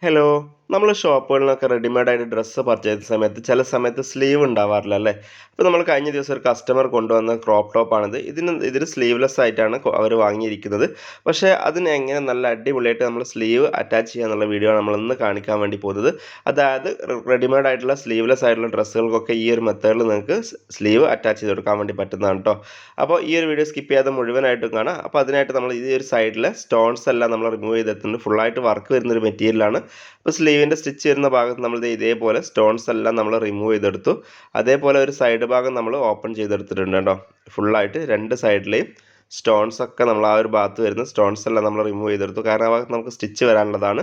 Hello. നമ്മൾ ഷോപ്പുകളിലൊക്കെ റെഡിമെയ്ഡായിട്ട് dress purchase സമയത്ത് ചില സമയത്ത് സ്ലീവ് ഉണ്ടാവാറില്ല അല്ലേ? അപ്പോൾ നമ്മൾ കഴിഞ്ഞ ദിവസം ഒരു കസ്റ്റമർ കൊണ്ടുവന്ന ക്രോപ്പ് ടോപ്പാണിത് ഇതിന് ഇതിന് സ്ലീവ്ലെസ് ആയിട്ടാണ് അവർ വാങ്ങിയിരിക്കുന്നത്. പക്ഷേ അതിന് എങ്ങനെ നല്ല അടിപൊളിയായിട്ട് നമ്മൾ സ്ലീവ് അറ്റാച്ച് ചെയ്യുക എന്നുള്ള വീഡിയോ നമ്മൾ ഇന്ന് കാണിക്കാൻ വേണ്ടി പോകുന്നത്. അതായത് റെഡിമെയ്ഡ് ആയിട്ടുള്ള സ്ലീവ്ലെസ് ആയിട്ടുള്ള ഡ്രസ്സുകൾക്കൊക്കെ ഈ ഒരു മെത്തേഡിൽ നിങ്ങൾക്ക് സ്ലീവ് അറ്റാച്ച് ചെയ്ത് കൊടുക്കാൻ വേണ്ടി പറ്റുന്നതാണ് കേട്ടോ അപ്പോൾ ഈ ഒരു വീഡിയോ സ്കിപ്പ് ചെയ്യാതെ മുഴുവനായിട്ടും കാണാം. അപ്പോൾ അതിനായിട്ട് നമ്മൾ ഈ ഒരു സൈഡിലെ സ്റ്റോൺസ് എല്ലാം നമ്മൾ റിമൂവ് ചെയ്തെത്തുന്നുണ്ട് ഫുള്ളായിട്ട് വർക്ക് വരുന്നൊരു മെറ്റീരിയലാണ് അപ്പോൾ സ്ലീവിന്റെ സ്റ്റിച്ച് വരുന്ന ഭാഗത്ത് നമ്മൾ ഇതേപോലെ സ്റ്റോൺസ് എല്ലാം നമ്മൾ റിമൂവ് ചെയ്തെടുത്തു. അതേപോലെ ഒരു സൈഡ് ഭാഗം നമ്മൾ ഓപ്പൺ ചെയ്തെടുത്തിട്ടുണ്ട് കേട്ടോ. ഫുള്ളായിട്ട് രണ്ട് സൈഡിലെയും സ്റ്റോൺസ് ഒക്കെ നമ്മൾ ആ ഒരു ഭാഗത്ത് വരുന്ന സ്റ്റോൺസ് എല്ലാം നമ്മൾ റിമൂവ് ചെയ്തെടുത്തു. കാരണം ആ ഭാഗത്ത് നമുക്ക് സ്റ്റിച്ച് വരാനുള്ളതാണ്.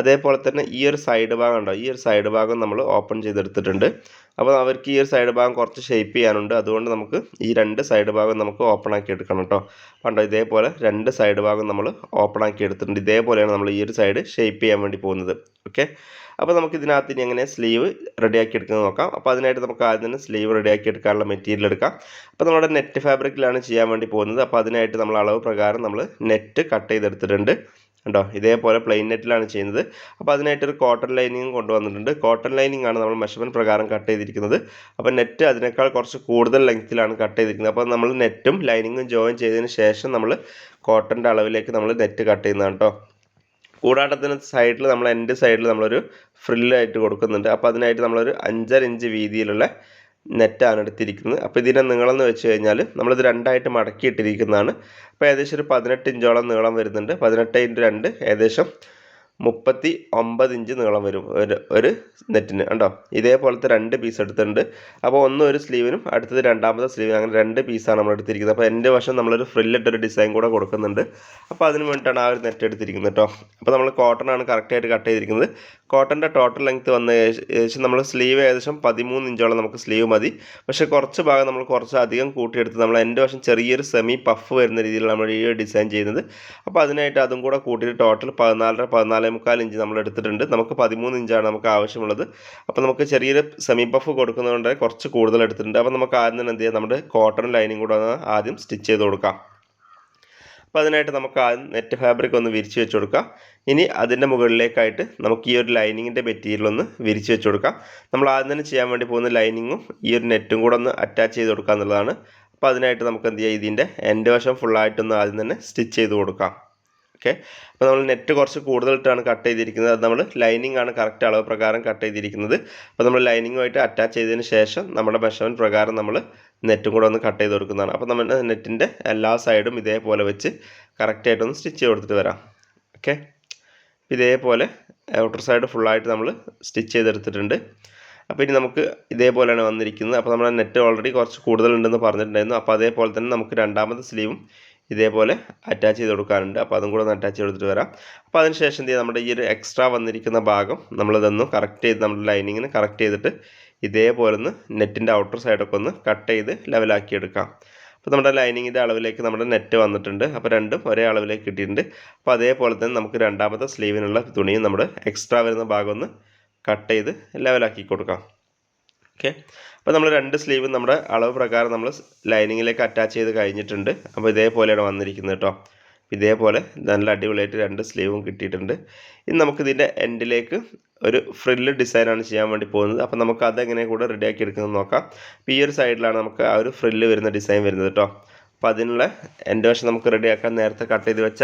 അതേപോലെ തന്നെ ഈ ഒരു സൈഡ് ഭാഗം ഉണ്ടോ? ഈ ഒരു സൈഡ് ഭാഗം നമ്മൾ ഓപ്പൺ ചെയ്തെടുത്തിട്ടുണ്ട്. അപ്പോൾ അവർക്ക് ഈ ഒരു സൈഡ് ഭാഗം കുറച്ച് ഷേപ്പ് ചെയ്യാനുണ്ട്. അതുകൊണ്ട് നമുക്ക് ഈ രണ്ട് സൈഡ് ഭാഗം നമുക്ക് ഓപ്പൺ ആക്കി എടുക്കണം കേട്ടോ. കണ്ടോ ഇതേപോലെ രണ്ട് സൈഡ് ഭാഗം നമ്മൾ ഓപ്പൺ ആക്കി എടുത്തിട്ടുണ്ട്. ഇതേപോലെയാണ് നമ്മൾ ഈ ഒരു സൈഡ് ഷേപ്പ് ചെയ്യാൻ വേണ്ടി പോകുന്നത്. ഓക്കെ അപ്പോൾ നമുക്ക് ഇതിനകത്ത് ഇനി എങ്ങനെ സ്ലീവ് റെഡിയാക്കി എടുക്കുന്നത് നോക്കാം. അപ്പോൾ അതിനായിട്ട് നമുക്ക് ആദ്യം തന്നെ സ്ലീവ് റെഡിയാക്കി എടുക്കാനുള്ള മെറ്റീരിയൽ എടുക്കാം. അപ്പോൾ നമ്മുടെ നെറ്റ് ഫാബ്രിക്കിലാണ് ചെയ്യാൻ വേണ്ടി പോകുന്നത്. അപ്പോൾ അതിനായിട്ട് നമ്മൾ അളവ് പ്രകാരം നമ്മൾ നെറ്റ് കട്ട് ചെയ്തെടുത്തിട്ടുണ്ട്. കണ്ടോ? ഇതേപോലെ പ്ലെയിൻ നെറ്റിലാണ് ചെയ്യുന്നത്. അപ്പോൾ അതിനായിട്ടൊരു കോട്ടൺ ലൈനിങ് കൊണ്ടുവന്നിട്ടുണ്ട്. കോട്ടൺ ലൈനിങ് ആണ് നമ്മൾ മെഷർമെന്റ് പ്രകാരം കട്ട് ചെയ്തിരിക്കുന്നത്. അപ്പോൾ നെറ്റ് അതിനേക്കാൾ കുറച്ച് കൂടുതൽ ലെങ്ത്തിലാണ് കട്ട് ചെയ്തിരിക്കുന്നത്. അപ്പോൾ നമ്മൾ നെറ്റും ലൈനിങ്ങും ജോയിൻ ചെയ്തതിന് ശേഷം നമ്മൾ കോട്ടന്റെ അളവിലേക്ക് നമ്മൾ നെറ്റ് കട്ട് ചെയ്യുന്നതാണ് കേട്ടോ കൂടാട്ടത്തിന് സൈഡിൽ നമ്മൾ എന്റെ സൈഡിൽ നമ്മളൊരു ഫ്രില്ലായിട്ട് കൊടുക്കുന്നുണ്ട്. അപ്പോൾ അതിനായിട്ട് നമ്മളൊരു അഞ്ചര ഇഞ്ച് വീതിയിലുള്ള നെറ്റാണ് എടുത്തിരിക്കുന്നത്. അപ്പോൾ ഇതിന്റെ എന്ന് വെച്ച് കഴിഞ്ഞാൽ നമ്മളിത് രണ്ടായിട്ട് മടക്കിയിട്ടിരിക്കുന്നതാണ്. അപ്പോൾ ഏകദേശം ഒരു പതിനെട്ട് ഇഞ്ചോളം നീളം വരുന്നുണ്ട്. പതിനെട്ട് ഇന്റു രണ്ട് ഏകദേശം മുപ്പത്തി ഒമ്പത് ഇഞ്ച് നീളം വരും. ഒരു ഒരു നെറ്റിന് കണ്ടോ? ഇതേപോലത്തെ രണ്ട് പീസ് എടുത്തിട്ടുണ്ട്. അപ്പോൾ ഒന്ന് ഒരു സ്ലീവിനും അടുത്തത് രണ്ടാമത്തെ സ്ലീവിനും അങ്ങനെ രണ്ട് പീസാണ് നമ്മൾ എടുത്തിരിക്കുന്നത് അപ്പോൾ എന്റെ വശം നമ്മളൊരു ഫ്രില്ലിട്ടൊരു ഡിസൈൻ കൂടെ കൊടുക്കുന്നുണ്ട്. അപ്പോൾ അതിന് വേണ്ടിയിട്ടാണ് ആ ഒരു നെറ്റ് എടുത്തിരിക്കുന്നത് കേട്ടോ. അപ്പോൾ നമ്മൾ കോട്ടൺ ആണ് കറക്റ്റായിട്ട് കട്ട് ചെയ്തിരിക്കുന്നത്. കോട്ടന്റെ ടോട്ടൽ ലെങ്ത്ത് വന്ന ഏകദേശം നമ്മൾ സ്ലീവ് ഏകദേശം പതിമൂന്ന് ഇഞ്ചോളം നമുക്ക് സ്ലീവ് മതി. പക്ഷേ കുറച്ച് ഭാഗം നമ്മൾ കുറച്ച് അധികം കൂട്ടിയെടുത്ത് നമ്മൾ എന്റെ വശം ചെറിയൊരു സെമി പഫ് വരുന്ന രീതിയിൽ നമ്മൾ ഈ ഡിസൈൻ ചെയ്യുന്നത്. അപ്പോൾ അതിനായിട്ട് അതും കൂടെ കൂട്ടിയിട്ട് ടോട്ടൽ പതിനാലര പതിനാല് മുക്കാൽ ഇഞ്ച് നമ്മൾ എടുത്തിട്ടുണ്ട്. നമുക്ക് പതിമൂന്ന് ഇഞ്ചാണ് നമുക്ക് ആവശ്യമുള്ളത്. അപ്പോൾ നമുക്ക് ചെറിയൊരു സെമി പഫ് കൊടുക്കുന്നതുകൊണ്ട് കുറച്ച് കൂടുതൽ എടുത്തിട്ടുണ്ട്. അപ്പോൾ നമുക്ക് ആദ്യം തന്നെ എന്ത് ചെയ്യാം? നമ്മുടെ കോട്ടൺ ലൈനിങ് കൂടെ ആദ്യം സ്റ്റിച്ച് ചെയ്ത് കൊടുക്കാം. അപ്പോൾ അതിനായിട്ട് നമുക്ക് ആദ്യം നെറ്റ് ഫാബ്രിക് ഒന്ന് വിരിച്ച് വെച്ച് കൊടുക്കാം. ഇനി അതിന്റെ മുകളിലേക്കായിട്ട് നമുക്ക് ഈ ഒരു ലൈനിങ്ങിന്റെ മെറ്റീരിയൽ ഒന്ന് വിരിച്ച് വെച്ച് കൊടുക്കാം. നമ്മൾ ആദ്യം തന്നെ ചെയ്യാൻ വേണ്ടി പോകുന്ന ലൈനിങ്ങും ഈ ഒരു നെറ്റും കൂടെ ഒന്ന് അറ്റാച്ച് ചെയ്ത് കൊടുക്കുക എന്നുള്ളതാണ്. അപ്പോൾ അതിനായിട്ട് നമുക്ക് എന്ത് ചെയ്യാം? ഇതിന്റെ എന്റെ വശം ഫുള്ളായിട്ടൊന്ന് ആദ്യം തന്നെ സ്റ്റിച്ച് ചെയ്ത് കൊടുക്കാം. ഓക്കെ അപ്പോൾ നമ്മൾ നെറ്റ് കുറച്ച് കൂടുതലിട്ടാണ് കട്ട് ചെയ്തിരിക്കുന്നത്. അത് നമ്മൾ ലൈനിങ് ആണ് കറക്റ്റ് അളവ് പ്രകാരം കട്ട് ചെയ്തിരിക്കുന്നത്. അപ്പോൾ നമ്മൾ ലൈനിങ്ങുമായിട്ട് അറ്റാച്ച് ചെയ്തതിന് ശേഷം നമ്മുടെ മെഷർമെന്റ് പ്രകാരം നമ്മൾ നെറ്റും കൂടെ ഒന്ന് കട്ട് ചെയ്ത് കൊടുക്കുന്നതാണ്. അപ്പോൾ നമ്മൾ നെറ്റിന്റെ എല്ലാ സൈഡും ഇതേപോലെ വെച്ച് കറക്റ്റായിട്ടൊന്ന് സ്റ്റിച്ച് കൊടുത്തിട്ട് വരാം. ഓക്കെ ഇതേപോലെ ഔട്ടർ സൈഡ് ഫുള്ളായിട്ട് നമ്മൾ സ്റ്റിച്ച് ചെയ്തെടുത്തിട്ടുണ്ട്. അപ്പോൾ ഇനി നമുക്ക് ഇതേപോലെയാണ് വന്നിരിക്കുന്നത്. അപ്പോൾ നമ്മുടെ നെറ്റ് ഓൾറെഡി കുറച്ച് കൂടുതലുണ്ടെന്ന് പറഞ്ഞിട്ടുണ്ടായിരുന്നു. അപ്പോൾ അതേപോലെ തന്നെ നമുക്ക് രണ്ടാമത്തെ സ്ലീവും ഇതേപോലെ അറ്റാച്ച് ചെയ്ത് കൊടുക്കാറുണ്ട്. അപ്പോൾ അതും കൂടെ ഒന്ന് അറ്റാച്ച് ചെയ്തിട്ട് വരാം. അപ്പോൾ അതിന് ശേഷം എന്ത് ചെയ്യുക നമ്മുടെ ഈ ഒരു എക്സ്ട്രാ വന്നിരിക്കുന്ന ഭാഗം നമ്മളിതൊന്ന് കറക്റ്റ് ചെയ്ത് നമ്മുടെ ലൈനിങ്ങിന് കറക്റ്റ് ചെയ്തിട്ട് ഇതേപോലെ ഒന്ന് നെറ്റിന്റെ ഔട്ടർ സൈഡൊക്കെ ഒന്ന് കട്ട് ചെയ്ത് ലെവലാക്കി എടുക്കാം. അപ്പോൾ നമ്മുടെ ലൈനിങ്ങിന്റെ അളവിലേക്ക് നമ്മുടെ നെറ്റ് വന്നിട്ടുണ്ട്. അപ്പോൾ രണ്ടും ഒരേ അളവിലേക്ക് കിട്ടിയിട്ടുണ്ട്. അപ്പോൾ അതേപോലെ തന്നെ നമുക്ക് രണ്ടാമത്തെ സ്ലീവിനുള്ള തുണിയും നമ്മുടെ എക്സ്ട്രാ വരുന്ന ഭാഗം ഒന്ന് കട്ട് ചെയ്ത് ലെവലാക്കി കൊടുക്കാം. ഓക്കെ അപ്പോൾ നമ്മൾ രണ്ട് സ്ലീവും നമ്മുടെ അളവ് പ്രകാരം നമ്മൾ ലൈനിങ്ങിലേക്ക് അറ്റാച്ച് ചെയ്ത് കഴിഞ്ഞിട്ടുണ്ട്. അപ്പോൾ ഇതേപോലെയാണ് വന്നിരിക്കുന്നത് കേട്ടോ. ഇതേപോലെ നല്ല അടിപൊളിയായിട്ട് രണ്ട് സ്ലീവും കിട്ടിയിട്ടുണ്ട്. ഇനി നമുക്ക് ഇതിന്റെ എൻഡിലേക്ക് ഒരു ഫ്രില്ല് ഡിസൈനാണ് ചെയ്യാൻ വേണ്ടി പോകുന്നത്. അപ്പോൾ നമുക്ക് അതെങ്ങനെ കൂടെ റെഡിയാക്കി എടുക്കുന്നത് നോക്കാം. അപ്പോൾ ഈ ഒരു സൈഡിലാണ് നമുക്ക് ആ ഒരു ഫ്രില്ല് വരുന്ന ഡിസൈൻ വരുന്നത് കേട്ടോ. അപ്പോൾ അതിനുള്ള എന്റെ വശം നമുക്ക് റെഡിയാക്കാൻ നേരത്തെ കട്ട് ചെയ്ത് വെച്ച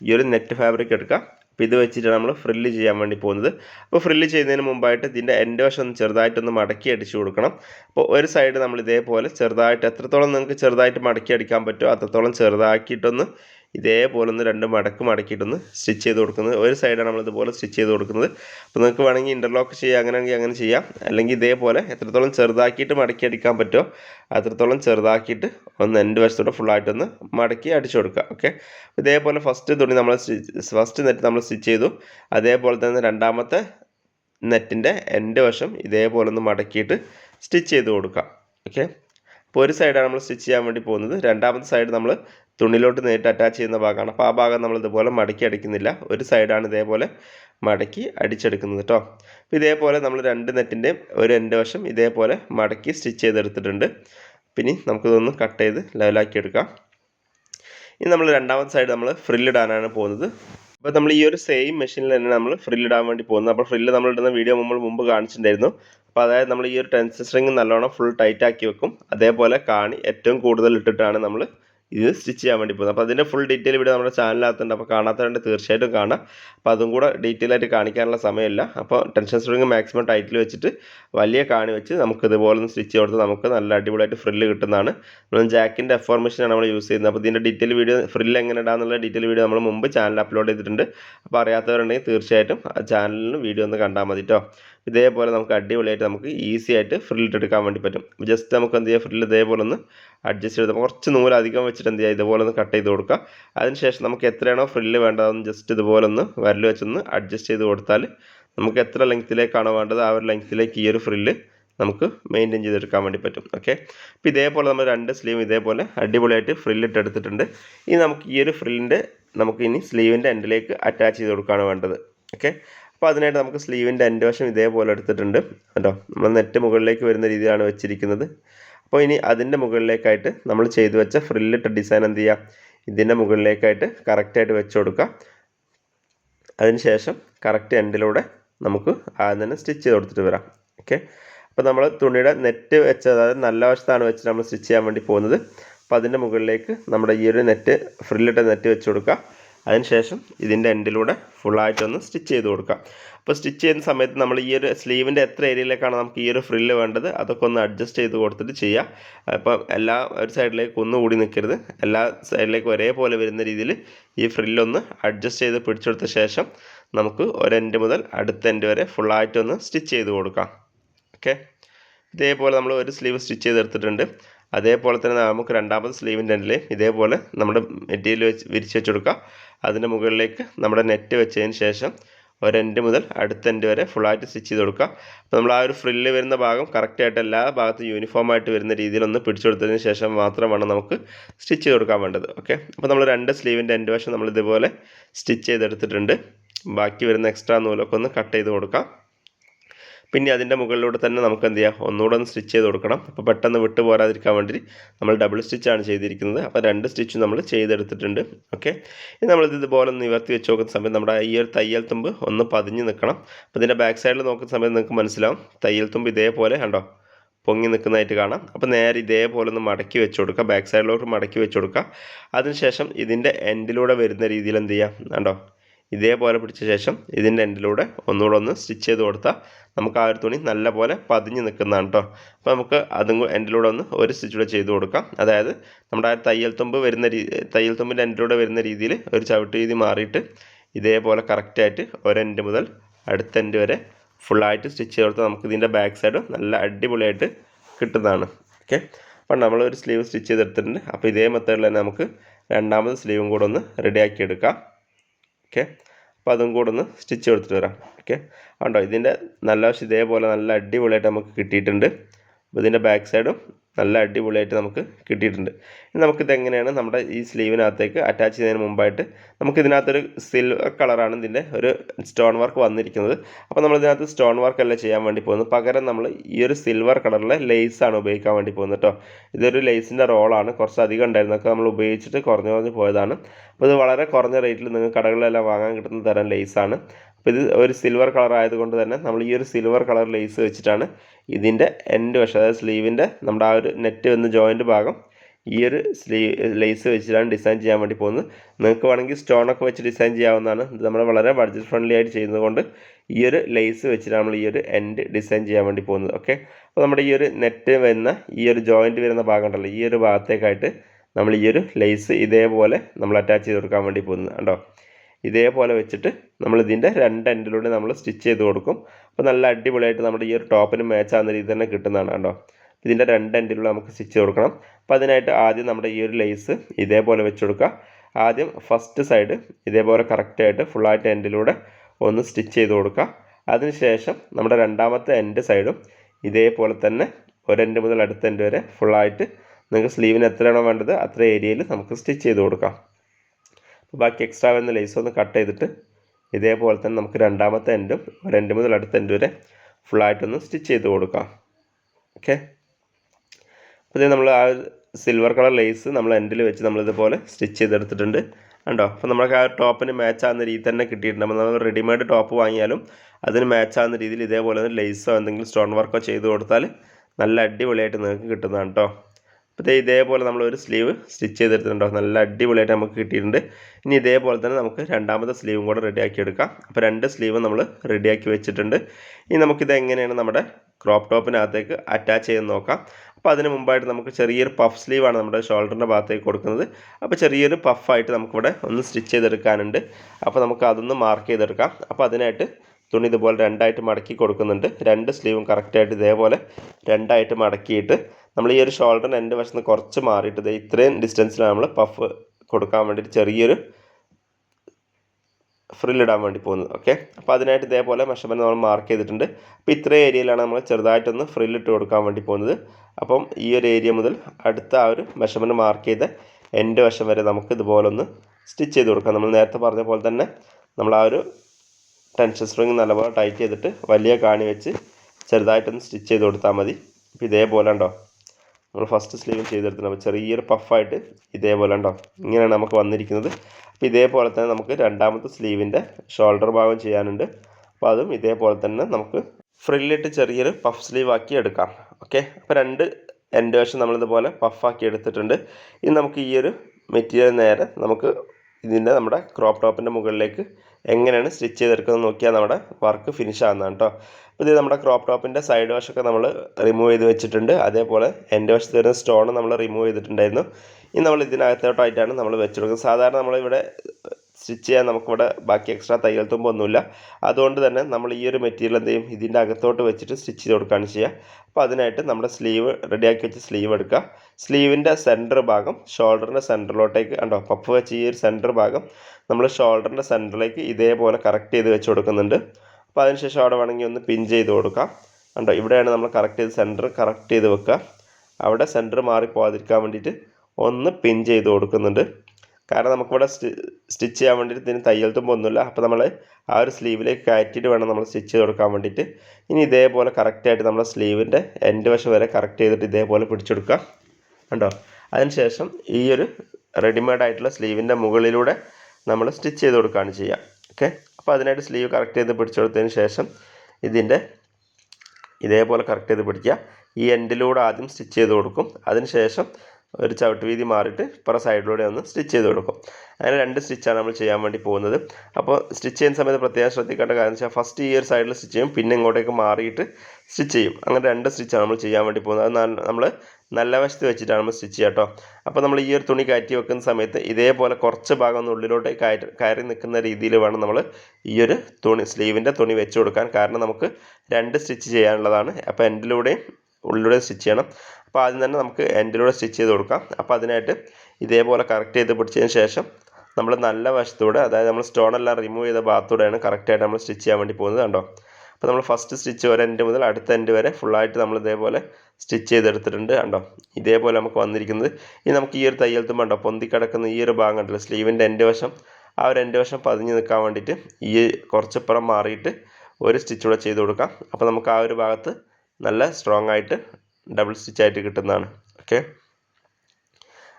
ഈ ഒരു നെറ്റ് ഫാബ്രിക് എടുക്കാം. അപ്പോൾ ഇത് വെച്ചിട്ട് നമ്മൾ ഫ്രില്ല് ചെയ്യാൻ വേണ്ടി പോകുന്നത്. അപ്പോൾ ഫ്രില്ല് ചെയ്യുന്നതിന് മുമ്പായിട്ട് ഇതിന്റെ എന്റെ വശം ഒന്ന് ചെറുതായിട്ടൊന്ന് മടക്കി അടിച്ചു കൊടുക്കണം. അപ്പോൾ ഒരു സൈഡ് നമ്മൾ ഇതേപോലെ ചെറുതായിട്ട് എത്രത്തോളം നിങ്ങൾക്ക് ചെറുതായിട്ട് മടക്കി അടിക്കാൻ പറ്റുമോ അത്രത്തോളം ചെറുതാക്കിയിട്ടൊന്ന് ഇതേപോലെ ഒന്ന് രണ്ട് മടക്ക് മടക്കിയിട്ടൊന്ന് സ്റ്റിച്ച് ചെയ്ത് കൊടുക്കുന്നത്. ഒരു സൈഡാണ് നമ്മൾ ഇതുപോലെ സ്റ്റിച്ച് ചെയ്ത് കൊടുക്കുന്നത്. അപ്പോൾ നിങ്ങൾക്ക് വേണമെങ്കിൽ ഇന്റർലോക്ക് ചെയ്യാം അങ്ങനെയാണെങ്കിൽ അങ്ങനെ ചെയ്യാം. അല്ലെങ്കിൽ ഇതേപോലെ എത്രത്തോളം ചെറുതാക്കിയിട്ട് മടക്കി അടിക്കാൻ പറ്റുമോ അത്രത്തോളം ചെറുതാക്കിയിട്ട് ഒന്ന് എന്റെ വശത്തൂടെ ഫുള്ളായിട്ടൊന്ന് മടക്കി അടിച്ചു കൊടുക്കുക. ഓക്കെ ഇതേപോലെ ഫസ്റ്റ് തുണി നമ്മൾ ഫസ്റ്റ് നെറ്റ് നമ്മൾ സ്റ്റിച്ച് ചെയ്തു. അതേപോലെ തന്നെ രണ്ടാമത്തെ നെറ്റിന്റെ എന്റെ വശം ഇതേപോലെ ഒന്ന് മടക്കിയിട്ട് സ്റ്റിച്ച് ചെയ്ത് കൊടുക്കുക. ഓക്കെ അപ്പോൾ ഒരു സൈഡാണ് നമ്മൾ സ്റ്റിച്ച് ചെയ്യാൻ വേണ്ടി പോകുന്നത്. രണ്ടാമത്തെ സൈഡ് നമ്മൾ തുണിയിലോട്ട് നേരിട്ട് അറ്റാച്ച് ചെയ്യുന്ന ഭാഗമാണ്. അപ്പോൾ ആ ഭാഗം നമ്മൾ ഇതുപോലെ മടക്കി അടിക്കുന്നില്ല. ഒരു സൈഡാണ് ഇതേപോലെ മടക്കി അടിച്ചെടുക്കുന്നത് കേട്ടോ അപ്പോൾ ഇതേപോലെ നമ്മൾ രണ്ട് നെറ്റിന്റെയും ഒരു എന്റെ വശം ഇതേപോലെ മടക്കി സ്റ്റിച്ച് ചെയ്തെടുത്തിട്ടുണ്ട്. പിന്നെ നമുക്കിതൊന്ന് കട്ട് ചെയ്ത് ലെവലാക്കി എടുക്കാം. ഇനി നമ്മൾ രണ്ടാമത്തെ സൈഡ് നമ്മൾ ഫ്രില്ലിടാനാണ് പോകുന്നത്. അപ്പോൾ നമ്മൾ ഈ ഒരു സെയിം മെഷീനിൽ തന്നെ നമ്മൾ ഫ്രില്ലിടാൻ വേണ്ടി പോകുന്നത്. അപ്പോൾ ഫ്രില്ല് നമ്മൾ ഇടുന്ന വീഡിയോ നമ്മൾ മുമ്പ് കാണിച്ചിട്ടുണ്ടായിരുന്നു. അപ്പോൾ അതായത് നമ്മൾ ഈ ഒരു ടെൻസ് സ്ട്രിങ് നല്ലോണം ഫുൾ ടൈറ്റ് ആക്കി വെക്കും. അതേപോലെ കാണി ഏറ്റവും കൂടുതൽ ഇട്ടിട്ടാണ് നമ്മൾ ഇത് സ്റ്റിച്ച് ചെയ്യാൻ വേണ്ടി പോകുന്നത് അപ്പോൾ അതിന്റെ ഫുൾ ഡീറ്റെയിൽ ഇവിടെ നമ്മുടെ ചാനലിനകത്തുണ്ട് അപ്പോൾ കാണാത്തവരുണ്ട് തീർച്ചയായിട്ടും കാണാം. അപ്പോൾ അതും കൂടെ ഡീറ്റെയിൽ ആയിട്ട് കാണിക്കാനുള്ള സമയമില്ല. അപ്പോൾ ടെൻഷൻ സ്ട്രിങ് മാക്സിമം ടൈറ്റിൽ വെച്ചിട്ട് വലിയ കാണി വെച്ച് നമുക്ക് ഇതുപോലെ ഒന്ന് സ്റ്റിച്ച് കൊടുത്ത് നമുക്ക് നല്ല അടിപൊളിയായിട്ട് ഫ്രില്ല് കിട്ടുന്നതാണ്. നമ്മൾ ജാക്കിന്റെ എഫോർമേഷനാണ് നമ്മൾ യൂസ് ചെയ്യുന്നത്. അപ്പോൾ ഇതിന്റെ ഡീറ്റെയിൽ വീഡിയോ ഫ്രില്ല് എങ്ങനെ ഇടാന്നുള്ള ഡീറ്റെയിൽ വീഡിയോ നമ്മൾ മുമ്പ് ചാനൽ അപ്ലോഡ് ചെയ്തിട്ടുണ്ട്. അപ്പോൾ അറിയാത്തവരുണ്ടെങ്കിൽ തീർച്ചയായിട്ടും ആ ചാനലിന് വീഡിയോ ഒന്ന് കണ്ടാൽ മതി കേട്ടോ ഇതേപോലെ നമുക്ക് അടിപൊളിയായിട്ട് നമുക്ക് ഈസി ആയിട്ട് ഫ്രില്ലിട്ട് എടുക്കാൻ വേണ്ടി പറ്റും. ജസ്റ്റ് നമുക്ക് എന്ത് ചെയ്യാം ഫ്രില്ല് ഇതേപോലെ ഒന്ന് അഡ്ജസ്റ്റ് ചെയ്ത് കുറച്ച് നൂൽ അധികം വെച്ചിട്ട് എന്ത് ചെയ്യുക ഇതുപോലെ ഒന്ന് കട്ട് ചെയ്ത് കൊടുക്കുക അതിനുശേഷം നമുക്ക് എത്രയാണോ ഫ്രില്ല് വേണ്ടതെന്ന് ജസ്റ്റ് ഇതുപോലെ ഒന്ന് വരൽ വെച്ചൊന്ന് അഡ്ജസ്റ്റ് ചെയ്ത് കൊടുത്താൽ നമുക്ക് എത്ര ലെങ്ത്തിലേക്കാണോ വേണ്ടത് ആ ഒരു ലെങ്ത്തിലേക്ക് ഈ ഒരു ഫ്രില്ല് നമുക്ക് മെയിന്റെയിൻ ചെയ്തെടുക്കാൻ വേണ്ടി പറ്റും. ഓക്കെ അപ്പോൾ ഇതേപോലെ നമ്മൾ രണ്ട് സ്ലീവ് ഇതേപോലെ അടിപൊളിയായിട്ട് ഫ്രില്ലിട്ട് എടുത്തിട്ടുണ്ട്. ഇനി നമുക്ക് ഈ ഒരു ഫ്രില്ലിന്റെ നമുക്ക് ഇനി സ്ലീവിന്റെ എൻഡിലേക്ക് അറ്റാച്ച് ചെയ്ത് കൊടുക്കുകയാണ് വേണ്ടത്. ഓക്കെ അപ്പോൾ അതിനായിട്ട് നമുക്ക് സ്ലീവിന്റെ എന്റെ വശം ഇതേപോലെ എടുത്തിട്ടുണ്ട്. കേട്ടോ നമ്മൾ നെറ്റ് മുകളിലേക്ക് വരുന്ന രീതിയിലാണ് വെച്ചിരിക്കുന്നത്. അപ്പോൾ ഇനി അതിന്റെ മുകളിലേക്കായിട്ട് നമ്മൾ ചെയ്തു വെച്ച ഫ്രില്ലിട്ട ഡിസൈൻ എന്ത് ചെയ്യുക ഇതിന്റെ മുകളിലേക്കായിട്ട് കറക്റ്റായിട്ട് വെച്ച് കൊടുക്കുക അതിനുശേഷം കറക്റ്റ് എൻഡിലൂടെ നമുക്ക് ആദ്യം തന്നെ സ്റ്റിച്ച് ചെയ്ത് കൊടുത്തിട്ട് വരാം. ഓക്കെ അപ്പോൾ നമ്മൾ തുണിയുടെ നെറ്റ് വെച്ച് അതായത് നല്ല വശത്താണ് വെച്ച് നമ്മൾ സ്റ്റിച്ച് ചെയ്യാൻ വേണ്ടി പോകുന്നത്. അപ്പോൾ അതിന്റെ മുകളിലേക്ക് നമ്മുടെ ഈ ഒരു നെറ്റ് ഫ്രില്ലിട്ട നെറ്റ് വെച്ച് കൊടുക്കുക അതിനുശേഷം ഇതിന്റെ എൻഡിലൂടെ ഫുള്ളായിട്ടൊന്ന് സ്റ്റിച്ച് ചെയ്ത് കൊടുക്കാം. അപ്പോൾ സ്റ്റിച്ച് ചെയ്യുന്ന സമയത്ത് നമ്മൾ ഈ ഒരു സ്ലീവിന്റെ എത്ര ഏരിയയിലേക്കാണ് നമുക്ക് ഈ ഒരു ഫ്രില്ല് വേണ്ടത് അതൊക്കെ ഒന്ന് അഡ്ജസ്റ്റ് ചെയ്ത് കൊടുത്തിട്ട് ചെയ്യാം അപ്പം എല്ലാ ഒരു സൈഡിലേക്ക് ഒന്നുകൂടി നിൽക്കരുത്. എല്ലാ സൈഡിലേക്കും ഒരേപോലെ വരുന്ന രീതിയിൽ ഈ ഫ്രില്ലൊന്ന് അഡ്ജസ്റ്റ് ചെയ്ത് പിടിച്ചെടുത്ത ശേഷം നമുക്ക് ഒരെൻഡ് മുതൽ അടുത്ത എൻഡ് വരെ ഫുള്ളായിട്ടൊന്ന് സ്റ്റിച്ച് ചെയ്ത് കൊടുക്കാം. ഓക്കെ? ഇതേപോലെ നമ്മൾ ഒരു സ്ലീവ് സ്റ്റിച്ച് ചെയ്തെടുത്തിട്ടുണ്ട്. അതേപോലെ തന്നെ നമുക്ക് രണ്ടാമത് സ്ലീവിന്റെ എൻഡിൽ ഇതേപോലെ നമ്മുടെ മെറ്റീരിയൽ വെച്ച് വിരിച്ച് വെച്ച് കൊടുക്കുക അതിന്റെ മുകളിലേക്ക് നമ്മുടെ നെറ്റ് വെച്ചതിന് ശേഷം ഒരെൻഡ് മുതൽ അടുത്ത എൻഡ് വരെ ഫുള്ളായിട്ട് സ്റ്റിച്ച് ചെയ്ത് കൊടുക്കുക. അപ്പോൾ നമ്മൾ ആ ഒരു ഫ്രില്ല് വരുന്ന ഭാഗം കറക്റ്റായിട്ട് എല്ലാ ഭാഗത്തും യൂണിഫോം ആയിട്ട് വരുന്ന രീതിയിലൊന്ന് പിടിച്ചെടുത്തതിന് ശേഷം മാത്രമാണ് നമുക്ക് സ്റ്റിച്ച് ചെയ്ത് കൊടുക്കാൻ വേണ്ടത്. ഓക്കെ അപ്പോൾ നമ്മൾ രണ്ട് സ്ലീവിന്റെ എൻഡ് വശം നമ്മൾ ഇതുപോലെ സ്റ്റിച്ച് ചെയ്തെടുത്തിട്ടുണ്ട്. ബാക്കി വരുന്ന എക്സ്ട്രാ നൂലൊക്കെ ഒന്ന് കട്ട് ചെയ്ത് കൊടുക്കാം. പിന്നെ അതിന്റെ മുകളിലൂടെ തന്നെ നമുക്ക് എന്ത് ചെയ്യാം? ഒന്നുകൂടെ ഒന്ന് സ്റ്റിച്ച് ചെയ്ത് കൊടുക്കണം. അപ്പോൾ പെട്ടെന്ന് വിട്ടു പോരാതിരിക്കാൻ വേണ്ടി നമ്മൾ ഡബിൾ സ്റ്റിച്ചാണ് ചെയ്തിരിക്കുന്നത്. അപ്പോൾ രണ്ട് സ്റ്റിച്ചും നമ്മൾ ചെയ്തെടുത്തിട്ടുണ്ട്. ഓക്കെ ഇനി നമ്മളിത് ഇതുപോലെ ഒന്ന് നിവർത്തി വെച്ച് നോക്കുന്ന സമയത്ത് നമ്മുടെ ഈ ഒരു തയ്യൽ തുമ്പ് ഒന്ന് പതിഞ്ഞ് നിൽക്കണം. അപ്പോൾ ഇതിന്റെ ബാക്ക് സൈഡിൽ നോക്കുന്ന സമയത്ത് നിങ്ങൾക്ക് മനസ്സിലാവും. തയ്യൽ തുമ്പ് ഇതേപോലെ കണ്ടോ? പൊങ്ങി നിൽക്കുന്നതായിട്ട് കാണാം. അപ്പോൾ നേരെ ഇതേപോലെ ഒന്ന് മടക്കി വെച്ച് കൊടുക്കുക. ബാക്ക് സൈഡിലോട്ട് മടക്കി വെച്ച് കൊടുക്കുക. അതിനുശേഷം ഇതിന്റെ എൻഡിലൂടെ വരുന്ന രീതിയിൽ എന്ത് ചെയ്യാം? കണ്ടോ? ഇതേപോലെ പിടിച്ച ശേഷം ഇതിന്റെ എൻഡിലൂടെ ഒന്നുകൂടെ ഒന്ന് സ്റ്റിച്ച് ചെയ്ത് കൊടുത്താൽ നമുക്ക് ആ ഒരു തുണി നല്ല പോലെ പതിഞ്ഞ് നിൽക്കുന്നതാണ് കേട്ടോ അപ്പോൾ നമുക്ക് അതും എൻഡിലൂടെ ഒന്ന് ഒരു സ്റ്റിച്ച് കൂടെ ചെയ്ത് കൊടുക്കാം. അതായത് നമ്മുടെ ആ തയ്യൽ തുമ്പ് വരുന്ന രീ തയ്യൽ തുമ്പിന്റെ എൻഡിലൂടെ വരുന്ന രീതിയിൽ ഒരു ചവിട്ട് രീതി മാറിയിട്ട് ഇതേപോലെ കറക്റ്റായിട്ട് ഒരെൻഡ് മുതൽ അടുത്ത എൻഡ് വരെ ഫുള്ളായിട്ട് സ്റ്റിച്ച് ചെയ്ത് കൊടുത്താൽ നമുക്ക് ഇതിന്റെ ബാക്ക് സൈഡ് നല്ല അടിപൊളിയായിട്ട് കിട്ടുന്നതാണ്. ഓക്കെ അപ്പം നമ്മൾ ഒരു സ്ലീവ് സ്റ്റിച്ച് ചെയ്തെടുത്തിട്ടുണ്ട് അപ്പോൾ ഇതേ മെത്തേഡിൽ തന്നെ നമുക്ക് രണ്ടാമത് സ്ലീവും കൂടെ ഒന്ന് റെഡിയാക്കി എടുക്കാം. ഓക്കെ. അപ്പോൾ അതും കൂടെ ഒന്ന് സ്റ്റിച്ച് കൊടുത്തിട്ട് വരാം. ഓക്കെ. കണ്ടോ? ഇതിന്റെ നല്ല വശം ഇതേപോലെ നല്ല അടിപൊളിയായിട്ട് നമുക്ക് കിട്ടിയിട്ടുണ്ട്. അപ്പോൾ ഇതിന്റെ ബാക്ക് സൈഡും നല്ല അടിപൊളിയായിട്ട് നമുക്ക് കിട്ടിയിട്ടുണ്ട്. ഇനി നമുക്കിത് എങ്ങനെയാണ് നമ്മുടെ ഈ സ്ലീവിനകത്തേക്ക് അറ്റാച്ച് ചെയ്യുന്നതിന് മുമ്പായിട്ട് നമുക്ക് ഇതിനകത്തൊരു സിൽവർ കളറാണ് ഇതിന്റെ ഒരു സ്റ്റോൺ വർക്ക് വന്നിരിക്കുന്നത്. അപ്പോൾ നമ്മൾ ഇതിനകത്ത് സ്റ്റോൺ വർക്ക് അല്ല ചെയ്യാൻ വേണ്ടി പോകുന്നത്? പകരം നമ്മൾ ഈ ഒരു സിൽവർ കളറിലെ ലേസാണ് ഉപയോഗിക്കാൻ വേണ്ടി പോകുന്നത് കേട്ടോ ഇതൊരു ലേസിന്റെ റോളാണ് കുറച്ച് അധികം ഉണ്ടായിരുന്നൊക്കെ നമ്മൾ ഉപയോഗിച്ചിട്ട് കുറഞ്ഞ് കുറഞ്ഞ് പോയതാണ്. അപ്പോൾ ഇത് വളരെ കുറഞ്ഞ റേറ്റിൽ നിങ്ങൾക്ക് കടകളിലെല്ലാം വാങ്ങാൻ കിട്ടുന്ന തരം ലേസാണ് അപ്പോൾ ഇത് ഒരു സിൽവർ കളർ ആയതുകൊണ്ട് തന്നെ നമ്മൾ ഈ ഒരു സിൽവർ കളർ ലേസ് വെച്ചിട്ടാണ് ഇതിന്റെ എൻഡ് വശം അതായത് സ്ലീവിന്റെ നമ്മുടെ ആ ഒരു നെറ്റ് വന്ന് ജോയിന്റ് ഭാഗം ഈ ഒരു സ്ലീവ് ലേസ് വെച്ചിട്ടാണ് ഡിസൈൻ ചെയ്യാൻ വേണ്ടി പോകുന്നത്. നിങ്ങൾക്ക് വേണമെങ്കിൽ സ്റ്റോണൊക്കെ വെച്ച് ഡിസൈൻ ചെയ്യാവുന്നതാണ്. ഇത് നമ്മൾ വളരെ ബഡ്ജറ്റ് ഫ്രണ്ട്ലി ആയിട്ട് ചെയ്യുന്നതുകൊണ്ട് ഈ ഒരു ലേസ് വെച്ചിട്ടാണ് നമ്മൾ ഈ ഒരു എൻഡ് ഡിസൈൻ ചെയ്യാൻ വേണ്ടി പോകുന്നത്. ഓക്കെ അപ്പോൾ നമ്മുടെ ഈ ഒരു നെറ്റ് വരുന്ന ഈ ഒരു ജോയിന്റ് വരുന്ന ഭാഗം ഉണ്ടല്ലോ ഈ ഒരു ഭാഗത്തേക്കായിട്ട് നമ്മൾ ഈ ഒരു ലേസ് ഇതേപോലെ നമ്മൾ അറ്റാച്ച് ചെയ്ത് കൊടുക്കാൻ വേണ്ടി പോകുന്നത്. കണ്ടോ? ഇതേപോലെ വെച്ചിട്ട് നമ്മൾ ഇതിന്റെ രണ്ട് എൻഡിലൂടെ നമ്മൾ സ്റ്റിച്ച് ചെയ്ത് കൊടുക്കും. അപ്പോൾ നല്ല അടിപൊളിയായിട്ട് നമ്മുടെ ഈ ഒരു ടോപ്പിന് മാച്ച് ആവുന്ന രീതി തന്നെ കിട്ടുന്നതാണ് കേട്ടോ. ഇതിന്റെ രണ്ട് എൻഡിലൂടെ നമുക്ക് സ്റ്റിച്ച് കൊടുക്കണം. അപ്പോൾ അതിനായിട്ട് ആദ്യം നമ്മുടെ ഈ ഒരു ലേസ് ഇതേപോലെ വെച്ച് കൊടുക്കുക. ആദ്യം ഫസ്റ്റ് സൈഡ് ഇതേപോലെ കറക്റ്റായിട്ട് ഫുള്ളായിട്ട് എൻഡിലൂടെ ഒന്ന് സ്റ്റിച്ച് ചെയ്ത് കൊടുക്കുക. അതിനുശേഷം നമ്മുടെ രണ്ടാമത്തെ എൻഡ് സൈഡും ഇതേപോലെ തന്നെ ഒരു എൻഡ് മുതൽ അടുത്ത എൻഡ് വരെ ഫുള്ളായിട്ട് നിങ്ങൾക്ക് സ്ലീവിന് എത്രയാണോ വേണ്ടത് അത്ര ഏരിയയിൽ നമുക്ക് സ്റ്റിച്ച് ചെയ്ത് കൊടുക്കാം. അപ്പോൾ ബാക്കി എക്സ്ട്രാ വരുന്ന ലേസ് ഒന്ന് കട്ട് ചെയ്തിട്ട് ഇതേപോലെ തന്നെ നമുക്ക് രണ്ടാമത്തെ എൻഡും ഒരു എൻഡ് മുതൽ അടുത്ത എൻഡ് വരെ ഫുള്ളായിട്ടൊന്ന് സ്റ്റിച്ച് ചെയ്ത് കൊടുക്കാം. ഓക്കെ അപ്പോൾ ഇത് നമ്മൾ ആ സിൽവർ കളർ ലേസ് നമ്മൾ എൻഡിൽ വെച്ച് നമ്മളിതുപോലെ സ്റ്റിച്ച് ചെയ്തെടുത്തിട്ടുണ്ട്. കണ്ടോ? അപ്പോൾ നമുക്ക് ആ ടോപ്പിന് മാച്ച് ആകുന്ന രീതി തന്നെ കിട്ടിയിട്ടുണ്ട്. നമ്മൾ റെഡിമെയ്ഡ് ടോപ്പ് വാങ്ങിയാലും അതിന് മാച്ച് ആകുന്ന രീതിയിൽ ഇതേപോലെ തന്നെ ലേസോ എന്തെങ്കിലും സ്റ്റോൺ വർക്കോ ചെയ്ത് കൊടുത്താൽ നല്ല അടിപൊളിയായിട്ട് നിങ്ങൾക്ക് കിട്ടുന്നതാണ് കേട്ടോ അപ്പോൾ ഇതേപോലെ നമ്മൾ ഒരു സ്ലീവ് സ്റ്റിച്ച് ചെയ്തെടുത്തിട്ടുണ്ടോ? നല്ല അടിപൊളിയായിട്ട് നമുക്ക് കിട്ടിയിട്ടുണ്ട്. ഇനി ഇതേപോലെ തന്നെ നമുക്ക് രണ്ടാമത്തെ സ്ലീവും കൂടെ റെഡിയാക്കി എടുക്കാം. അപ്പോൾ രണ്ട് സ്ലീവും നമ്മൾ റെഡിയാക്കി വെച്ചിട്ടുണ്ട്. ഇനി നമുക്കിത് എങ്ങനെയാണ് നമ്മുടെ ക്രോപ്പ് ടോപ്പിനകത്തേക്ക് അറ്റാച്ച് ചെയ്ത് നോക്കാം. അപ്പോൾ അതിന് മുമ്പായിട്ട് നമുക്ക് ചെറിയൊരു പഫ് സ്ലീവാണ് നമ്മുടെ ഷോൾഡറിന്റെ ഭാഗത്തേക്ക് കൊടുക്കുന്നത്. അപ്പോൾ ചെറിയൊരു പഫായിട്ട് നമുക്കിവിടെ ഒന്ന് സ്റ്റിച്ച് ചെയ്തെടുക്കാനുണ്ട്. അപ്പോൾ നമുക്ക് അതൊന്ന് മാർക്ക് ചെയ്തെടുക്കാം. അപ്പോൾ അതിനായിട്ട് തുണി ഇതുപോലെ രണ്ടായിട്ട് മടക്കി കൊടുക്കുന്നുണ്ട്. രണ്ട് സ്ലീവും കറക്റ്റായിട്ട് ഇതേപോലെ രണ്ടായിട്ട് മടക്കിയിട്ട് നമ്മൾ ഈ ഒരു ഷോൾഡറിന് എന്റെ വശത്ത് നിന്ന് കുറച്ച് മാറിയിട്ട് ഇത്രയും ഡിസ്റ്റൻസിലാണ് നമ്മൾ പഫ് കൊടുക്കാൻ വേണ്ടിയിട്ട് ചെറിയൊരു ഫ്രില്ലിടാൻ വേണ്ടി പോകുന്നത്. ഓക്കെ അപ്പോൾ അതിനായിട്ട് ഇതേപോലെ മെഷർമെന്റ് നമ്മൾ മാർക്ക് ചെയ്തിട്ടുണ്ട്. അപ്പോൾ ഇത്രയും ഏരിയയിലാണ് നമ്മൾ ചെറുതായിട്ടൊന്ന് ഫ്രില്ലിട്ട് കൊടുക്കാൻ വേണ്ടി പോകുന്നത്. അപ്പം ഈ ഒരു ഏരിയ മുതൽ അടുത്ത ആ ഒരു മെഷർമെന്റ് മാർക്ക് ചെയ്ത എന്റെ വശം വരെ നമുക്ക് ഇതുപോലെ ഒന്ന് സ്റ്റിച്ച് ചെയ്ത് കൊടുക്കാം. നമ്മൾ നേരത്തെ പറഞ്ഞ പോലെ തന്നെ നമ്മൾ ആ ഒരു ടെൻഷൻ സ്ട്രിങ് നല്ലപോലെ ടൈറ്റ് ചെയ്തിട്ട് വലിയ കാണി വെച്ച് ചെറുതായിട്ടൊന്ന് സ്റ്റിച്ച് ചെയ്ത് കൊടുത്താൽ മതി. അപ്പോൾ ഇതേപോലെ ഉണ്ടോ നമ്മൾ ഫസ്റ്റ് സ്ലീവ് ചെയ്തെടുത്തിട്ടുണ്ട്. നമ്മൾ ചെറിയൊരു പഫായിട്ട് ഇതേപോലെ ഉണ്ടോ ഇങ്ങനെയാണ് നമുക്ക് വന്നിരിക്കുന്നത്. അപ്പോൾ ഇതേപോലെ തന്നെ നമുക്ക് രണ്ടാമത്തെ സ്ലീവിന്റെ ഷോൾഡർ ഭാഗം ചെയ്യാനുണ്ട്. അപ്പോൾ അതും ഇതേപോലെ തന്നെ നമുക്ക് ഫ്രില്ലിട്ട് ചെറിയൊരു പഫ് സ്ലീവ് ആക്കി എടുക്കാം. ഓക്കെ അപ്പോൾ രണ്ട് എന്റെ വശം നമ്മളിതുപോലെ പഫാക്കി എടുത്തിട്ടുണ്ട്. ഇനി നമുക്ക് ഈ ഒരു മെറ്റീരിയൽ നേരെ നമുക്ക് ഇതിന്റെ നമ്മുടെ ക്രോപ്പ് ടോപ്പിന്റെ മുകളിലേക്ക് എങ്ങനെയാണ് സ്റ്റിച്ച് ചെയ്തെടുക്കുന്നത് നോക്കിയാൽ നമ്മുടെ വർക്ക് ഫിനിഷ് ആകുന്നതാണ് കേട്ടോ അപ്പോൾ ഇത് നമ്മുടെ ക്രോപ്പ് ടോപ്പിന്റെ സൈഡ് വശമൊക്കെ നമ്മൾ റിമൂവ് ചെയ്ത് വെച്ചിട്ടുണ്ട്. അതേപോലെ എന്റെ വശത്ത് വരുന്ന സ്റ്റോൺ നമ്മൾ റിമൂവ് ചെയ്തിട്ടുണ്ടായിരുന്നു. ഇനി നമ്മൾ ഇതിനകത്തോട്ടായിട്ടാണ് നമ്മൾ വെച്ചെടുക്കുന്നത് സാധാരണ നമ്മളിവിടെ സ്റ്റിച്ച് ചെയ്യാൻ നമുക്കിവിടെ ബാക്കി എക്സ്ട്രാ തയ്യൽ തുമ്പൊന്നുമില്ല അതുകൊണ്ട് തന്നെ നമ്മൾ ഈ ഒരു മെറ്റീരിയൽ എന്ത് ചെയ്യും? ഇതിന്റെ അകത്തോട്ട് വെച്ചിട്ട് സ്റ്റിച്ച് ചെയ്ത് കൊടുക്കുകയാണ് ചെയ്യുക. അപ്പോൾ അതിനായിട്ട് നമ്മുടെ സ്ലീവ് റെഡിയാക്കി വെച്ച് സ്ലീവ് എടുക്കുക. സ്ലീവിന്റെ സെന്റർ ഭാഗം ഷോൾഡറിന്റെ സെന്ററിലോട്ടേക്ക് കണ്ടോ? പഫ് വെച്ച് ഈ ഒരു സെന്റർ ഭാഗം നമ്മൾ ഷോൾഡറിന്റെ സെന്ററിലേക്ക് ഇതേപോലെ കറക്റ്റ് ചെയ്ത് വെച്ച് കൊടുക്കുന്നുണ്ട്. അപ്പോൾ അതിനുശേഷം അവിടെ വേണമെങ്കിൽ ഒന്ന് പിൻ ചെയ്ത് കൊടുക്കാം. കണ്ടോ ഇവിടെയാണ് നമ്മൾ കറക്റ്റ് ചെയ്ത് സെന്റർ കറക്റ്റ് ചെയ്ത് വെക്കുക. അവിടെ സെന്റർ മാറി പോകാതിരിക്കാൻ വേണ്ടിയിട്ട് ഒന്ന് പിൻ ചെയ്ത് കൊടുക്കുന്നുണ്ട്. കാരണം നമുക്കിവിടെ സ്റ്റിച്ച് ചെയ്യാൻ വേണ്ടിയിട്ട് ഇതിന് തയ്യൽ തുമ്പൊന്നുമില്ല അപ്പോൾ നമ്മൾ ആ ഒരു സ്ലീവിലേക്ക് കയറ്റിയിട്ട് വേണം നമ്മൾ സ്റ്റിച്ച് ചെയ്ത് കൊടുക്കാൻ വേണ്ടിയിട്ട്. ഇനി ഇതേപോലെ കറക്റ്റായിട്ട് നമ്മൾ സ്ലീവിന്റെ എൻഡ് വശം വരെ കറക്റ്റ് ചെയ്തിട്ട് ഇതേപോലെ പിടിച്ചെടുക്കുക കണ്ടോ? അതിനുശേഷം ഈ ഒരു റെഡിമെയ്ഡ് ആയിട്ടുള്ള സ്ലീവിന്റെ മുകളിലൂടെ നമ്മൾ സ്റ്റിച്ച് ചെയ്ത് കൊടുക്കുകയാണ് ചെയ്യുക. ഓക്കെ അപ്പോൾ അതിനായിട്ട് സ്ലീവ് കറക്റ്റ് ചെയ്ത് പിടിച്ചെടുത്തതിന് ശേഷം ഇതിന്റെ ഇതേപോലെ കറക്റ്റ് ചെയ്ത് പിടിക്കുക. ഈ എൻഡിലൂടെ ആദ്യം സ്റ്റിച്ച് ചെയ്ത് കൊടുക്കും. അതിനുശേഷം ഒരു ചവിട്ട് വീതി മാറിയിട്ട് ഇപ്പുറം സൈഡിലൂടെ ഒന്ന് സ്റ്റിച്ച് ചെയ്ത് കൊടുക്കും. അങ്ങനെ രണ്ട് സ്റ്റിച്ചാണ് നമ്മൾ ചെയ്യാൻ വേണ്ടി പോകുന്നത്. അപ്പോൾ സ്റ്റിച്ച് ചെയ്യുന്ന സമയത്ത് പ്രത്യേകം ശ്രദ്ധിക്കേണ്ട കാര്യം വെച്ചാൽ ഫസ്റ്റ് ഈ ഒരു സൈഡിൽ സ്റ്റിച്ച് ചെയ്യും. പിന്നെ ഇങ്ങോട്ടേക്ക് മാറിയിട്ട് സ്റ്റിച്ച് ചെയ്യും. അങ്ങനെ രണ്ട് സ്റ്റിച്ചാണ് നമ്മൾ ചെയ്യാൻ വേണ്ടി പോകുന്നത്. അത് നമ്മൾ നല്ല വശത്ത് വെച്ചിട്ടാണ് നമ്മൾ സ്റ്റിച്ച് ചെയ്യുക കേട്ടോ. അപ്പോൾ നമ്മൾ ഈ ഒരു തുണി കയറ്റി വെക്കുന്ന സമയത്ത് ഇതേപോലെ കുറച്ച് ഭാഗം ഒന്ന് ഉള്ളിലോട്ട് കയറി നിൽക്കുന്ന രീതിയിൽ വേണം നമ്മൾ ഈ ഒരു തുണി സ്ലീവിന്റെ തുണി വെച്ച് കൊടുക്കാൻ. കാരണം നമുക്ക് രണ്ട് സ്റ്റിച്ച് ചെയ്യാനുള്ളതാണ്. അപ്പോൾ എൻഡിലൂടെയും ഉള്ളിലൂടെ സ്റ്റിച്ച് ചെയ്യണം. അപ്പോൾ ആദ്യം തന്നെ നമുക്ക് എൻഡിലൂടെ സ്റ്റിച്ച് ചെയ്ത് കൊടുക്കാം. അപ്പോൾ അതിനായിട്ട് ഇതേപോലെ കറക്റ്റ് ചെയ്ത് പിടിച്ചതിന് ശേഷം നമ്മൾ നല്ല വശത്തൂടെ അതായത് നമ്മൾ സ്റ്റോൺ എല്ലാം റിമൂവ് ചെയ്ത ഭാഗത്തൂടെയാണ് കറക്റ്റായിട്ട് നമ്മൾ സ്റ്റിച്ച് ചെയ്യാൻ വേണ്ടി പോകുന്നത് കണ്ടോ. അപ്പോൾ നമ്മൾ ഫസ്റ്റ് സ്റ്റിച്ച് ഒരു എൻഡ് മുതൽ അടുത്ത എൻഡ് വരെ ഫുള്ളായിട്ട് നമ്മൾ ഇതേപോലെ സ്റ്റിച്ച് ചെയ്തെടുത്തിട്ടുണ്ട് കണ്ടോ? ഇതേപോലെ നമുക്ക് വന്നിരിക്കുന്നത്. ഇനി നമുക്ക് ഈ ഒരു തയ്യൽ തുമ്പ് കണ്ടോ? പൊന്തി കിടക്കുന്ന ഈ ഒരു ഭാഗം കണ്ടല്ലോ സ്ലീവിന്റെ എന്റെ വശം. ആ ഒരു എന്റെ വശം പതിഞ്ഞ് നിൽക്കാൻ വേണ്ടിയിട്ട് ഈ കുറച്ചപ്പുറം മാറിയിട്ട് ഒരു സ്റ്റിച്ച് കൂടെ ചെയ്ത് കൊടുക്കാം. അപ്പോൾ നമുക്ക് ആ ഒരു ഭാഗത്ത് നല്ല സ്ട്രോങ് ആയിട്ട് ഡബിൾ സ്റ്റിച്ച് ആയിട്ട് കിട്ടുന്നതാണ്. ഓക്കെ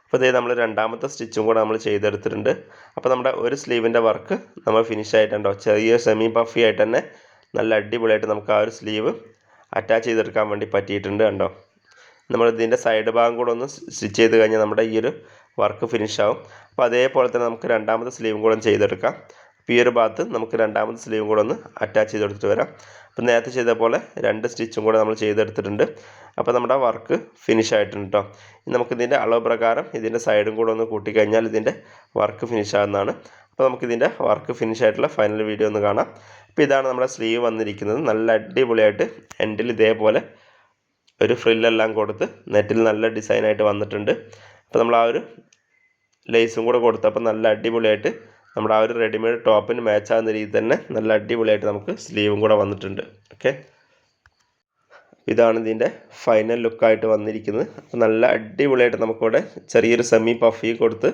അപ്പോൾ ഇതേ നമ്മൾ രണ്ടാമത്തെ സ്റ്റിച്ചും കൂടെ നമ്മൾ ചെയ്തെടുത്തിട്ടുണ്ട്. അപ്പോൾ നമ്മുടെ ഒരു സ്ലീവിന്റെ വർക്ക് നമ്മൾ ഫിനിഷ് ആയിട്ടുണ്ടോ. ചെറിയ സെമി പഫി ആയിട്ട് തന്നെ നല്ല അടിപൊളിയായിട്ട് നമുക്ക് ആ ഒരു സ്ലീവ് അറ്റാച്ച് ചെയ്തെടുക്കാൻ വേണ്ടി പറ്റിയിട്ടുണ്ട് കണ്ടോ? നമ്മൾ ഇതിന്റെ സൈഡ് ഭാഗം കൂടെ ഒന്ന് സ്റ്റിച്ച് ചെയ്ത് കഴിഞ്ഞാൽ നമ്മുടെ ഈ ഒരു വർക്ക് ഫിനിഷ് ആവും. അപ്പോൾ അതേപോലെ തന്നെ നമുക്ക് രണ്ടാമത്തെ സ്ലീവും കൂടെ ചെയ്തെടുക്കാം. അപ്പോൾ ഈ ഒരു ഭാഗത്ത് നമുക്ക് രണ്ടാമത്തെ സ്ലീവും കൂടെ ഒന്ന് അറ്റാച്ച് ചെയ്തെടുത്തിട്ട് വരാം. അപ്പോൾ നേരത്തെ ചെയ്ത പോലെ രണ്ട് സ്റ്റിച്ചും കൂടെ നമ്മൾ ചെയ്തെടുത്തിട്ടുണ്ട്. അപ്പോൾ നമ്മുടെ വർക്ക് ഫിനിഷ് ആയിട്ടുണ്ട് കേട്ടോ. നമുക്കിതിന്റെ അളവ് പ്രകാരം ഇതിന്റെ സൈഡും കൂടെ ഒന്ന് കൂട്ടിക്കഴിഞ്ഞാൽ ഇതിന്റെ വർക്ക് ഫിനിഷ് ആകുന്നതാണ് അപ്പോൾ നമുക്കിതിന്റെ വർക്ക് ഫിനിഷ് ആയിട്ടുള്ള ഫൈനൽ വീഡിയോ ഒന്ന് കാണാം. അപ്പോൾ ഇതാണ് നമ്മുടെ സ്ലീവ് വന്നിരിക്കുന്നത്. നല്ല അടിപൊളിയായിട്ട് എൻഡിൽ ഇതേപോലെ ഒരു ഫ്രില്ലെല്ലാം കൊടുത്ത് നെറ്റിൽ നല്ല ഡിസൈനായിട്ട് വന്നിട്ടുണ്ട്. അപ്പോൾ നമ്മൾ ആ ഒരു ലേസും കൂടെ കൊടുത്തപ്പോൾ നല്ല അടിപൊളിയായിട്ട് നമ്മുടെ ആ ഒരു റെഡിമെയ്ഡ് ടോപ്പിന് മാച്ച് ആകുന്ന രീതി തന്നെ നല്ല അടിപൊളിയായിട്ട് നമുക്ക് സ്ലീവും കൂടെ വന്നിട്ടുണ്ട്. ഓക്കെ ഇതാണ് ഇതിന്റെ ഫൈനൽ ലുക്കായിട്ട് വന്നിരിക്കുന്നത്. അപ്പോൾ നല്ല അടിപൊളിയായിട്ട് നമുക്കിവിടെ ചെറിയൊരു സെമി പഫി കൊടുത്ത്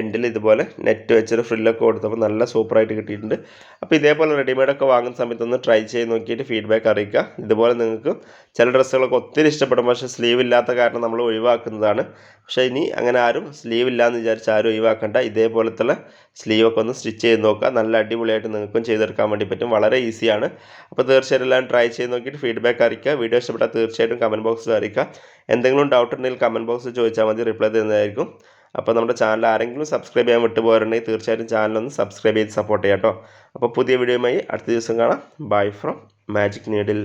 എൻഡിൽ ഇതുപോലെ നെറ്റ് വെച്ചൊരു ഫ്രില്ലൊക്കെ കൊടുത്തപ്പോൾ നല്ല സൂപ്പറായിട്ട് കിട്ടിയിട്ടുണ്ട്. അപ്പോൾ ഇതേപോലെ റെഡിമെയ്ഡൊക്കെ വാങ്ങുന്ന സമയത്ത് ഒന്ന് ട്രൈ ചെയ്ത് നോക്കിയിട്ട് ഫീഡ്ബാക്ക് അറിയിക്കുക. ഇതുപോലെ നിങ്ങൾക്ക് ചില ഡ്രസ്സുകളൊക്കെ ഒത്തിരി ഇഷ്ടപ്പെടും. പക്ഷേ സ്ലീവ് ഇല്ലാത്ത കാരണം നമ്മൾ ഒഴിവാക്കുന്നതാണ്. പക്ഷേ ഇനി അങ്ങനെ ആരും സ്ലീവ് ഇല്ലയെന്ന് വിചാരിച്ച് ആരും ഒഴിവാക്കേണ്ട. ഇതേപോലത്തുള്ള സ്ലീവൊക്കെ ഒന്ന് സ്റ്റിച്ച് ചെയ്ത് നോക്കുക. നല്ല അടിപൊളിയായിട്ട് നിങ്ങൾക്കും ചെയ്തെടുക്കാൻ വേണ്ടി പറ്റും. വളരെ ഈസിയാണ്. അപ്പോൾ തീർച്ചയായിട്ടും എല്ലാം ട്രൈ ചെയ്ത് നോക്കിയിട്ട് ഫീഡ്ബാക്ക് അറിയിക്കുക. വീഡിയോ ഇഷ്ടപ്പെട്ടാൽ തീർച്ചയായിട്ടും കമന്റ് ബോക്സിൽ അറിയിക്കുക. എന്തെങ്കിലും ഡൗട്ട് ഉണ്ടെങ്കിൽ കമന്റ് ബോക്സിൽ ചോദിച്ചാൽ മതി. റിപ്ലൈ തരുന്നതായിരിക്കും. അപ്പോൾ നമ്മുടെ ചാനൽ ആരെങ്കിലും സബ്സ്ക്രൈബ് ചെയ്യാൻ വിട്ടുപോകാറുണ്ടെങ്കിൽ തീർച്ചയായിട്ടും ചാനലൊന്ന് സബ്സ്ക്രൈബ് ചെയ്ത് സപ്പോർട്ട് ചെയ്യാം കേട്ടോ അപ്പോൾ പുതിയ വീഡിയോയുമായി അടുത്ത ദിവസം കാണാം. Bye from magic needle